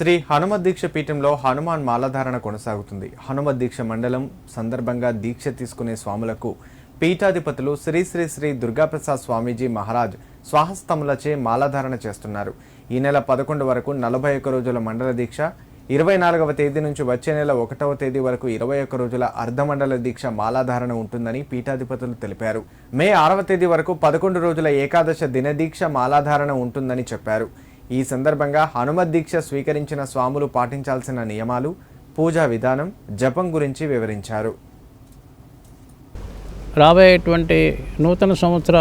శ్రీ హనుమ దీక్ష పీఠంలో హనుమాన్ మాలధారణ కొనసాగుతుంది. హనుమ దీక్ష మండలం సందర్భంగా దీక్ష తీసుకునే స్వాములకు పీఠాధిపతులు శ్రీ శ్రీ శ్రీ దుర్గాప్రసాద్ స్వామీజీ మహారాజ్ స్వాహస్తములచే మాలాధారణ చేస్తున్నారు. ఈ నెల పదకొండు వరకు నలభై ఒక్క రోజుల మండల దీక్ష ఇరవై నాలుగవ తేదీ నుంచి వచ్చే నెల ఒకటవ తేదీ వరకు ఇరవై ఒక్క రోజుల అర్ధమండల దీక్ష మాలాధారణ ఉంటుందని పీఠాధిపతులు తెలిపారు. మే ఆరవ తేదీ వరకు పదకొండు రోజుల ఏకాదశ దినదీక్ష మాలాధారణ ఉంటుందని చెప్పారు. ఈ సందర్భంగా హనుమత్ దీక్ష స్వీకరించిన స్వాములు పాటించాల్సిన నియమాలు పూజా విధానం జపం గురించి వివరించారు. రాబోయేటువంటి నూతన సంవత్సర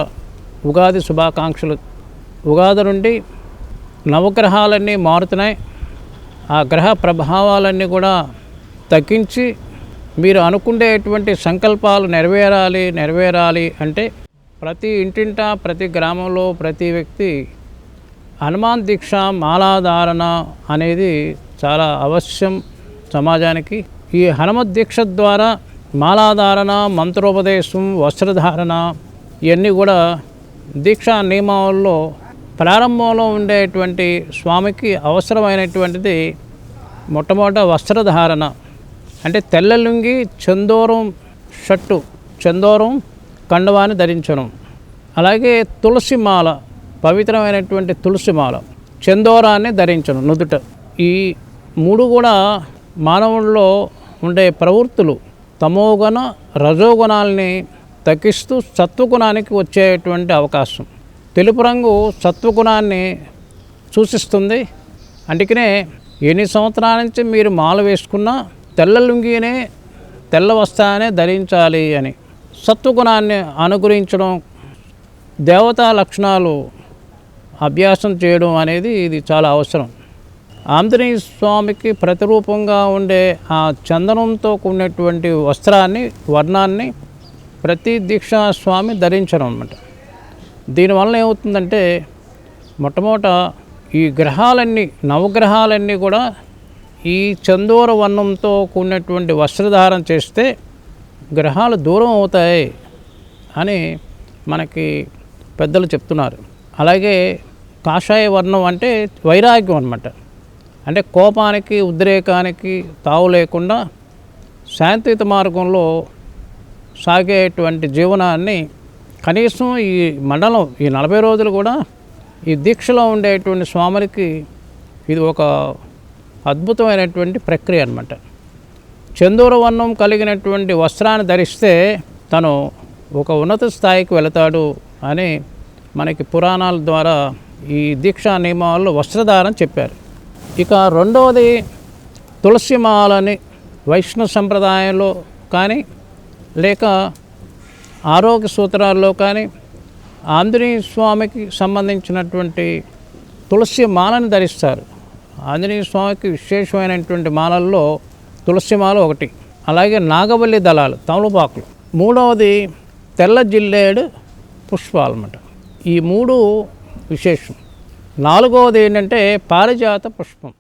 ఉగాది శుభాకాంక్షలు. ఉగాది నుండి నవగ్రహాలన్నీ మారుతున్నాయి. ఆ గ్రహ ప్రభావాలన్నీ కూడా తగ్గించి మీరు అనుకునేటువంటి సంకల్పాలు నెరవేరాలి నెరవేరాలి అంటే ప్రతి ఇంటింటా ప్రతి గ్రామంలో ప్రతి వ్యక్తి హనుమాన్ దీక్ష మాలాధారణ అనేది చాలా అవశ్యం సమాజానికి. ఈ హనుమత్ దీక్ష ద్వారా మాలాధారణ మంత్రోపదేశం వస్త్రధారణ ఇవన్నీ కూడా దీక్షా నియమాల్లో ప్రారంభంలో ఉండేటువంటి స్వామికి అవసరమైనటువంటిది మొట్టమొదట వస్త్రధారణ. అంటే తెల్ల లుంగి చందోరం షట్టు చందోరం కండవాన్ని ధరించడం. అలాగే తులసి మాల పవిత్రమైనటువంటి తులసిమాల చందోరాన్ని ధరించడం నుదుట. ఈ మూడు కూడా మానవుల్లో ఉండే ప్రవృత్తులు తమోగుణ రజోగుణాలని తగ్గిస్తూ సత్వగుణానికి వచ్చేటువంటి అవకాశం. తెలుపు రంగు సత్వగుణాన్ని సూచిస్తుంది. అందుకనే ఎన్ని సంవత్సరాల నుంచి మీరు మాల వేసుకున్నా తెల్ల లుంగినే తెల్ల వస్త్రాన్ని ధరించాలి అని. సత్వగుణాన్ని అనుగ్రహించడం దేవతా లక్షణాలు అభ్యాసం చేయడం అనేది ఇది చాలా అవసరం. ఆంజనేయ స్వామికి ప్రతిరూపంగా ఉండే ఆ చందనంతో కూడినటువంటి వస్త్రాన్ని వర్ణాన్ని ప్రతి దీక్షా స్వామి ధరించడం అనమాట దీనివల్ల ఏమవుతుందంటే మొట్టమొదట ఈ గ్రహాలన్నీ నవగ్రహాలన్నీ కూడా ఈ చందోర వర్ణంతో కూడినటువంటి వస్త్రధారణ చేస్తే గ్రహాలు దూరం అవుతాయి అని మనకి పెద్దలు చెప్తున్నారు. అలాగే కాషాయ వర్ణం అంటే వైరాగ్యం అనమాట అంటే కోపానికి ఉద్రేకానికి తావు లేకుండా శాంతియుత మార్గంలో సాగేటువంటి జీవనాన్ని కనీసం ఈ మండలం ఈ నలభై రోజులు కూడా ఈ దీక్షలో ఉండేటువంటి స్వాములకి ఇది ఒక అద్భుతమైనటువంటి ప్రక్రియ అనమాట చందూర వర్ణం కలిగినటువంటి వస్త్రాన్ని ధరిస్తే తను ఒక ఉన్నత స్థాయికి వెళతాడు అని మనకి పురాణాల ద్వారా ఈ దీక్షా నియమాల్లో వస్త్రధారణ చెప్పారు. ఇక రెండవది తులసి మాలని వైష్ణవ సంప్రదాయంలో కానీ లేక ఆరోగ్య సూత్రాల్లో కానీ ఆంజనేయ స్వామికి సంబంధించినటువంటి తులసి మాలను ధరిస్తారు. ఆంజనేయ స్వామికి విశేషమైనటువంటి మాలల్లో తులసి మాల ఒకటి అలాగే నాగవల్లి దళాలు తమలపాకులు. మూడవది తెల్ల జిల్లేడు పుష్పాలు అన్నమాట ఈ మూడు విశేషం. నాలుగవది ఏంటంటే పారిజాత పుష్పం.